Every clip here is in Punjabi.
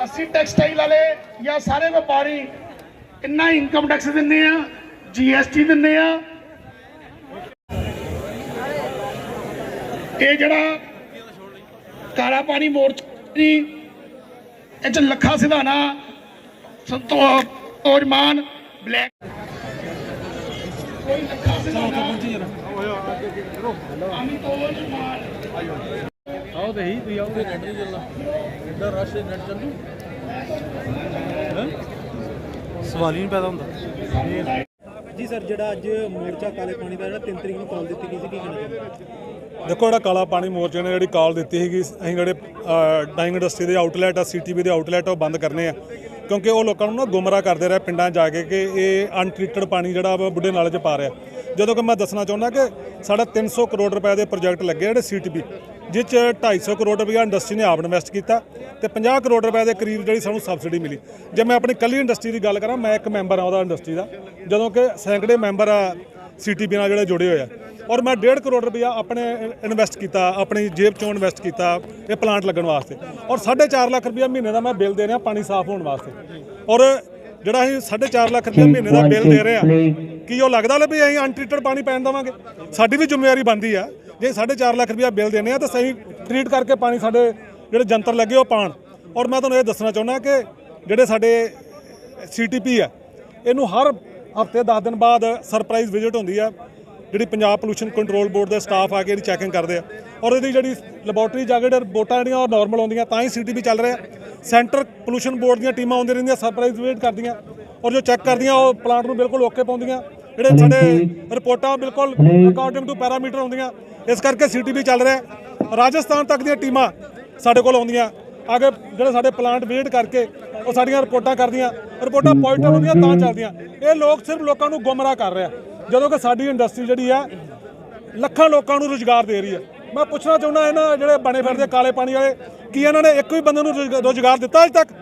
ਅਸੀਂ ਟੈਕਸਟਾਈਲ ਵਾਲੇ ਜਾਂ ਸਾਰੇ ਵਪਾਰੀ ਇੰਨਾ ਇਨਕਮ ਟੈਕਸ ਦਿੰਦੇ ਆ ਜੀਐਸਟੀ ਦਿੰਦੇ ਆ ਇਹ ਜਿਹੜਾ ਕਾਲਾ ਪਾਣੀ ਮੋਰਚੀ ਇਹ ਚ ਲੱਖਾ ਸਿਧਾਣਾ ਸੰਤੋਸ਼ ਮਾਨ ਬਲੈਕ। ਕੋਈ ਲੱਖਾ ਸਿਧਾਣਾ ਅਮਿਤੋਜ ਮਾਨ ਆਓ ਤੇ ਹੀ ਤੁਸੀਂ ਆਓ। ਤੇ ਨੈਟ ਨਹੀਂ ਚੱਲਣਾ ਇੱਧਰ ਰਸ਼ ਨੈਟ ਚੱਲੂ? ਹੈਂ? ਸਵਾਲ ਹੀ ਨਹੀਂ ਪੈਦਾ ਹੁੰਦਾ। ਜੀ ਸਰ ਜਿਹੜਾ ਅੱਜ ਮੋਰਚਾ ਕਾਲੇ ਪਾਣੀ ਦਾ ਜਿਹੜਾ 3 ਤਰੀਕ ਨੂੰ ਕਾਲ ਦਿੱਤੀ ਗਈ ਸੀ ਕੀ ਕਹਿਣਾ ਚਾਹੁੰਦੇ ਦੇਖੋ ਜਿਹੜਾ ਕਾਲਾ ਪਾਣੀ ਮੋਰਚੇ ਨੇ ਜਿਹੜੀ ਕਾਲ ਦਿੱਤੀ ਸੀਗੀ ਅਸੀਂ ਜਿਹੜੇ ਡਾਈਂਗ ਇੰਡਸਟਰੀ ਦੇ ਆਊਟਲੈਟ ਆ ਸੀਟੀਵੀ ਦੇ ਆਊਟਲੈਟ ਉਹ ਬੰਦ ਕਰਨੇ ਆ। ਕਿਉਂਕਿ ਉਹ ਲੋਕਾਂ ਨੂੰ ਨਾ ਗੁੰਮਰਾਹ ਕਰਦੇ ਰਹੇ ਪਿੰਡਾਂ 'ਚ ਜਾ ਕੇ ਕਿ ਇਹ ਅਨਟ੍ਰੀਟਡ ਪਾਣੀ ਜਿਹੜਾ ਵਾ ਬੁੱਢੇ ਨਾਲੇ 'ਚ ਪਾ ਰਿਹਾ। ਜਦੋਂ ਕਿ ਮੈਂ ਦੱਸਣਾ ਚਾਹੁੰਦਾ ਕਿ ਸਾਡਾ 300 ਕਰੋੜ ਰੁਪਏ ਦੇ ਪ੍ਰੋਜੈਕਟ ਲੱਗੇ ਜਿਹੜੇ ਸੀਟੀਪੀ ਜਿਸ 'ਚ 250 ਕਰੋੜ ਰੁਪਏ ਇੰਡਸਟਰੀ ਨੇ ਆਪ ਇਨਵੈਸਟ ਕੀਤਾ ਤੇ 50 ਕਰੋੜ ਰੁਪਏ ਦੇ ਕਰੀਬ ਜਿਹੜੀ ਸਾਨੂੰ ਸਬਸਿਡੀ ਮਿਲੀ। ਜੇ ਮੈਂ ਆਪਣੀ ਕੱਲੀ ਇੰਡਸਟਰੀ ਦੀ ਗੱਲ ਕਰਾਂ ਮੈਂ ਇੱਕ ਮੈਂਬਰ ਆ ਉਹਦਾ ਇੰਡਸਟਰੀ ਦਾ ਜਦੋਂ ਕਿ ਸੈਂਕੜੇ ਮੈਂਬਰ ਆ ਸੀਟੀਪੀ ਨਾਲ ਜਿਹੜੇ ਜੁੜੇ ਹੋਏ ਆ। ਔਰ ਮੈਂ 1.5 ਕਰੋੜ ਰੁਪਇਆ ਆਪਣੇ ਇਨਵੈਸਟ ਕੀਤਾ ਆਪਣੀ ਜੇਬ ਚੋਂ ਇਨਵੈਸਟ ਕੀਤਾ ਇਹ ਪਲਾਂਟ ਲੱਗਣ ਵਾਸਤੇ। ਔਰ 4.5 ਲੱਖ ਰੁਪਇਆ ਮਹੀਨੇ ਦਾ ਮੈਂ ਬਿੱਲ ਦੇ ਰਿਹਾ ਪਾਣੀ ਸਾਫ਼ ਹੋਣ ਵਾਸਤੇ। ਔਰ ਜਿਹੜਾ ਅਸੀਂ 4.5 ਲੱਖ ਰੁਪਇਆ ਮਹੀਨੇ ਦਾ ਬਿੱਲ ਦੇ ਰਹੇ ਆ ਕੀ ਉਹ ਲੱਗਦਾ ਲੈ ਵੀ ਅਸੀਂ ਅਨਟ੍ਰੀਟਡ ਪਾਣੀ ਪੈਣ ਦੇਵਾਂਗੇ? ਸਾਡੀ ਵੀ ਜ਼ਿੰਮੇਵਾਰੀ ਬਣਦੀ ਆ। ਜੇ 4.5 ਲੱਖ ਰੁਪਇਆ ਬਿੱਲ ਦੇਣੇ ਆ ਤਾਂ ਸਹੀ ਟ੍ਰੀਟ ਕਰਕੇ ਪਾਣੀ ਸਾਡੇ ਜਿਹੜੇ ਜੰਤਰ ਲੱਗੇ ਉਹ ਪਾਣ। ਔਰ ਮੈਂ ਤੁਹਾਨੂੰ ਇਹ ਦੱਸਣਾ ਚਾਹੁੰਦਾ ਕਿ ਜਿਹੜੇ ਸਾਡੇ ਸੀਟੀਪੀ ਆ, ਇਹਨੂੰ ਹਰ ਹਫ਼ਤੇ 10 ਦਿਨ ਬਾਅਦ ਸਰਪ੍ਰਾਈਜ਼ ਵਿਜ਼ਿਟ ਹੁੰਦੀ ਆ। ਜਿਹੜੀ ਪੰਜਾਬ ਪੋਲੂਸ਼ਨ ਕੰਟਰੋਲ ਬੋਰਡ ਦੇ ਸਟਾਫ ਆ ਕੇ ਇਹਦੀ ਚੈਕਿੰਗ ਕਰਦੇ ਆ। ਔਰ ਇਹਦੀ ਜਿਹੜੀ ਲੈਬੋਰਟਰੀ ਜਾ ਕੇ ਜਿਹੜੇ ਰਿਪੋਰਟਾਂ ਜਿਹੜੀਆਂ ਉਹ ਨਾਰਮਲ ਆਉਂਦੀਆਂ, ਤਾਂ ਹੀ ਸੀਟੀਪੀ ਚੱਲ ਰਿਹਾ। ਸੈਂਟਰ ਪੋਲੂਸ਼ਨ ਬੋਰਡ ਦੀਆਂ ਟੀਮਾਂ ਆਉਂਦੀਆਂ ਰਹਿੰਦੀਆਂ ਸਰਪ੍ਰਾਈਜ਼ ਵਿਜ਼ਿਟ ਕਰਦੀਆਂ। ਔਰ ਜੋ ਚੈੱਕ ਕਰਦੀਆਂ, ਉਹ ਪਲਾਂਟ ਨੂੰ ਬਿਲਕੁਲ ਓਕੇ ਪਾਉਂਦੀਆਂ। ਜਿਹੜੇ ਸਾਡੇ ਰਿਪੋਰਟਾਂ ਬਿਲਕੁਲ ਅਕਾਊਂਟਿੰਗ ਟੂ ਪੈਰਾਮੀਟਰ ਆਉਂਦੀਆਂ ਇਸ ਕਰਕੇ ਸੀਟੀਪੀ ਚੱਲ ਰਿਹਾ ਰਾਜਸਥਾਨ ਤੱਕ ਦੀਆਂ ਟੀਮਾਂ ਸਾਡੇ ਕੋਲ ਆਉਂਦੀਆਂ। ਆਗੇ ਜਿਹੜੇ ਸਾਡੇ ਪਲਾਂਟ ਵਿਜ਼ਿਟ ਕਰਕੇ ਉਹ ਸਾਡੀਆਂ ਰਿਪੋਰਟਾਂ ਕਰਦੀਆਂ ਰਿਪੋਰਟਾਂ ਪੋਜ਼ਿਟਿਵ ਹੁੰਦੀਆਂ ਤਾਂ ਚੱਲਦੀਆਂ। ਇਹ ਲੋਕ ਸਿਰਫ ਲੋਕਾਂ ਨੂੰ ਗੁੰਮਰਾਹ ਕਰ ਰਿਹਾ ਜਦੋਂ ਕਿ ਸਾਡੀ ਇੰਡਸਟਰੀ ਜਿਹੜੀ ਆ ਲੱਖਾਂ ਲੋਕਾਂ ਨੂੰ ਰੁਜ਼ਗਾਰ ਦੇ ਰਹੀ ਹੈ। ਮੈਂ ਪੁੱਛਣਾ ਚਾਹੁੰਦਾ ਇਹਨਾਂ ਜਿਹੜੇ ਬਣੇ ਫਿਰਦੇ ਕਾਲੇ ਪਾਣੀ ਵਾਲੇ ਕੀ ਇਹਨਾਂ ਨੇ ਇੱਕ ਵੀ ਬੰਦੇ ਨੂੰ ਰੁਜ਼ਗਾ- ਰੁਜ਼ਗਾਰ ਦਿੱਤਾ ਅੱਜ ਤੱਕ?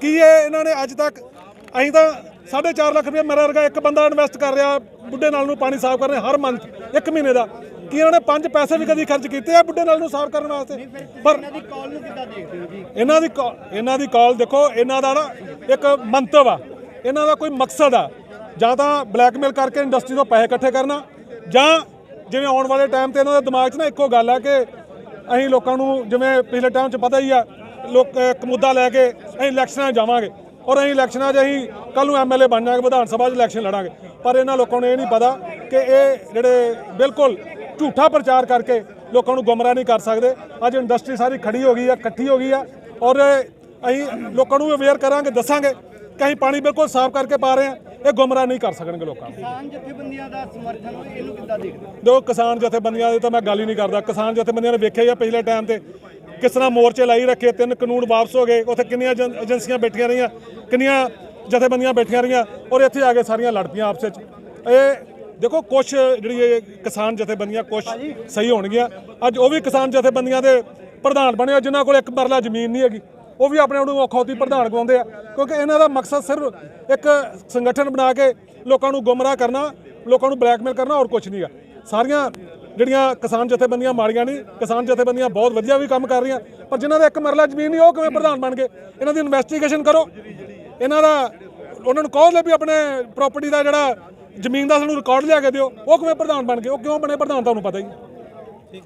ਕੀ ਇਹ ਇਹਨਾਂ ਨੇ ਅੱਜ ਤੱਕ ਅਸੀਂ ਤਾਂ 4.5 ਲੱਖ ਰੁਪਏ ਮੇਰਾ ਵਰਗਾ ਇੱਕ ਬੰਦਾ ਇਨਵੈਸਟ ਕਰ ਰਿਹਾ ਬੁੱਢੇ ਨਾਲ ਨੂੰ ਪਾਣੀ ਸਾਫ਼ ਕਰਨ ਹਰ ਮੰਥ ਇੱਕ ਮਹੀਨੇ ਦਾ। ਕੀ ਇਹਨਾਂ ਨੇ ਪੰਜ ਪੈਸੇ ਵੀ ਕਦੀ ਖਰਚ ਕੀਤੇ ਆ ਬੁੱਢੇ ਨਾਲ ਨੂੰ ਸਾਫ਼ ਕਰਨ ਵਾਸਤੇ? ਪਰ ਇਹਨਾਂ ਦੀ ਕਾਲ ਨੂੰ ਕਿੱਦਾਂ ਦੇਖਦੇ ਹੋ ਜੀ? ਇਹਨਾਂ ਦੀ ਕਾ- ਇਹਨਾਂ ਦੀ ਕਾਲ ਦੇਖੋ ਇਹਨਾਂ ਦਾ ਨਾ ਇੱਕ ਮੰਤਵ ਆ। ਇਹਨਾਂ ਦਾ ਕੋਈ ਮਕਸਦ ਆ। ਜਾਂ ਤਾਂ ਬਲੈਕਮੇਲ ਕਰਕੇ ਇੰਡਸਟਰੀ ਤੋਂ ਪੈਸੇ ਇਕੱਠੇ ਕਰਨਾ ਜਾਂ ਜਿਵੇਂ ਆਉਣ ਵਾਲੇ ਟਾਈਮ ਤੇ ਇਹਨਾਂ ਦੇ ਦਿਮਾਗ 'ਚ ਨਾ ਇੱਕੋ ਗੱਲ ਆ ਕਿ ਅਸੀਂ ਲੋਕਾਂ ਨੂੰ ਜਿਵੇਂ ਪਿਛਲੇ ਟਾਈਮ 'ਚ ਪਤਾ ਹੀ ਆ ਲੋਕ ਇੱਕ ਮੁੱਦਾ ਲੈ ਕੇ ਅਸੀਂ ਇਲੈਕਸ਼ਨਾਂ 'ਚ ਜਾਵਾਂਗੇ। ਔਰ ਅਸੀਂ ਇਲੈਕਸ਼ਨਾਂ 'ਚ ਅਸੀਂ ਕੱਲ ਨੂੰ ਐਮਐਲਏ ਬਣ ਜਾਵਾਂਗੇ ਵਿਧਾਨ ਸਭਾ 'ਚ ਇਲੈਕਸ਼ਨ ਲੜਾਂਗੇ। ਪਰ ਇਹਨਾਂ ਲੋਕਾਂ ਨੂੰ ਇਹ ਨਹੀਂ ਪਤਾ ਕਿ ਇਹ ਜਿਹੜੇ ਬਿਲਕੁਲ ਝੂਠਾ ਪ੍ਰਚਾਰ ਕਰਕੇ ਲੋਕਾਂ ਨੂੰ ਗੁੰਮਰਾਹ ਨਹੀਂ ਕਰ ਸਕਦੇ। ਅੱਜ ਇੰਡਸਟਰੀ ਸਾਰੀ ਖੜੀ ਹੋ ਗਈ ਆ ਇਕੱਠੀ ਹੋ ਗਈ ਆ ਔਰ ਅਸੀਂ ਲੋਕਾਂ ਨੂੰ ਅਵੇਅਰ ਕਰਾਂਗੇ ਦੱਸਾਂਗੇ ਕਿ ਅਸੀਂ ਪਾਣੀ ਬਿਲਕੁਲ ਸਾਫ਼ ਕਰਕੇ ਪਾ ਰਹੇ ਹਾਂ। ਇਹ ਗੁੰਮਰਾਹ ਨਹੀਂ ਕਰ ਸਕਣਗੇ ਲੋਕਾਂ ਨੂੰ। ਕਿਸਾਨ ਜਥੇਬੰਦੀਆਂ ਦਾ ਸਮਰਥਨ ਇਹਨੂੰ ਕਿੱਦਾਂ ਦੇਖਦੇ ਦੇਖੋ ਕਿਸਾਨ ਜਥੇਬੰਦੀਆਂ ਦੀ ਤਾਂ ਮੈਂ ਗੱਲ ਹੀ ਨਹੀਂ ਕਰਦਾ। ਕਿਸਾਨ ਜਥੇਬੰਦੀਆਂ ਨੇ ਵੇਖਿਆ ਹੀ ਆ ਪਿਛਲੇ ਟਾਈਮ ਤੇ ਕਿਸ ਤਰ੍ਹਾਂ ਮੋਰਚੇ ਲਾਈ ਰੱਖੇ, ਤਿੰਨ ਕਾਨੂੰਨ ਵਾਪਸ ਹੋ ਗਏ, ਉੱਥੇ ਕਿੰਨੀਆਂ ਏਜੰ- ਏਜੰਸੀਆਂ ਬੈਠੀਆਂ ਰਹੀਆਂ, ਕਿੰਨੀਆਂ ਜਥੇਬੰਦੀਆਂ ਬੈਠੀਆਂ ਰਹੀਆਂ, ਔਰ ਇੱਥੇ ਆ ਕੇ ਸਾਰੀਆਂ ਲੜ ਪਈਆਂ ਆਪਸ ਵਿੱਚ। ਇਹ ਦੇਖੋ ਕੁਝ ਜਿਹੜੀ ਇਹ ਕਿਸਾਨ ਜਥੇਬੰਦੀਆਂ ਕੁਝ ਸਹੀ ਹੋਣਗੀਆਂ। ਅੱਜ ਉਹ ਵੀ ਕਿਸਾਨ ਜਥੇਬੰਦੀਆਂ ਦੇ ਪ੍ਰਧਾਨ ਬਣੇ ਆ ਜਿਨ੍ਹਾਂ ਕੋਲ ਇੱਕ ਮਰਲਾ ਜ਼ਮੀਨ ਨਹੀਂ ਹੈਗੀ। ਉਹ ਵੀ ਆਪਣੇ ਆਪ ਨੂੰ ਔਖੌਤੀ ਪ੍ਰਧਾਨ ਗਵਾਉਂਦੇ ਆ। ਕਿਉਂਕਿ ਇਹਨਾਂ ਦਾ ਮਕਸਦ ਸਿਰਫ ਇੱਕ ਸੰਗਠਨ ਬਣਾ ਕੇ ਲੋਕਾਂ ਨੂੰ ਗੁੰਮਰਾਹ ਕਰਨਾ, ਲੋਕਾਂ ਨੂੰ ਬਲੈਕਮੇਲ ਕਰਨਾ ਔਰ ਕੁਝ ਨਹੀਂ ਆ ਸਾਰੀਆਂ ਜਿਹੜੀਆਂ ਕਿਸਾਨ ਜਥੇਬੰਦੀਆਂ ਮਾੜੀਆਂ ਨਹੀਂ, ਕਿਸਾਨ ਜਥੇਬੰਦੀਆਂ ਬਹੁਤ ਵਧੀਆ ਵੀ ਕੰਮ ਕਰ ਰਹੀਆਂ, ਪਰ ਜਿਨ੍ਹਾਂ ਦਾ ਇੱਕ ਮਰਲਾ ਜ਼ਮੀਨ ਨਹੀਂ, ਉਹ ਕਿਵੇਂ ਪ੍ਰਧਾਨ ਬਣ ਗਏ? ਇਹਨਾਂ ਦੀ ਇਨਵੈਸਟੀਗੇਸ਼ਨ ਕਰੋ। ਇਹਨਾਂ ਦਾ, ਉਹਨਾਂ ਨੂੰ ਕਹੋ ਲੈ ਵੀ ਆਪਣੇ ਪ੍ਰਾਪਰਟੀ ਦਾ ਜਿਹੜਾ ਜ਼ਮੀਨ ਦਾ ਸਾਨੂੰ ਰਿਕਾਰਡ ਲਿਆ ਕੇ ਦਿਓ, ਉਹ ਕਿਵੇਂ ਪ੍ਰਧਾਨ ਬਣ ਗਏ? ਉਹ ਕਿਉਂ ਬਣੇ ਪ੍ਰਧਾਨ, ਤੁਹਾਨੂੰ ਪਤਾ ਹੀ।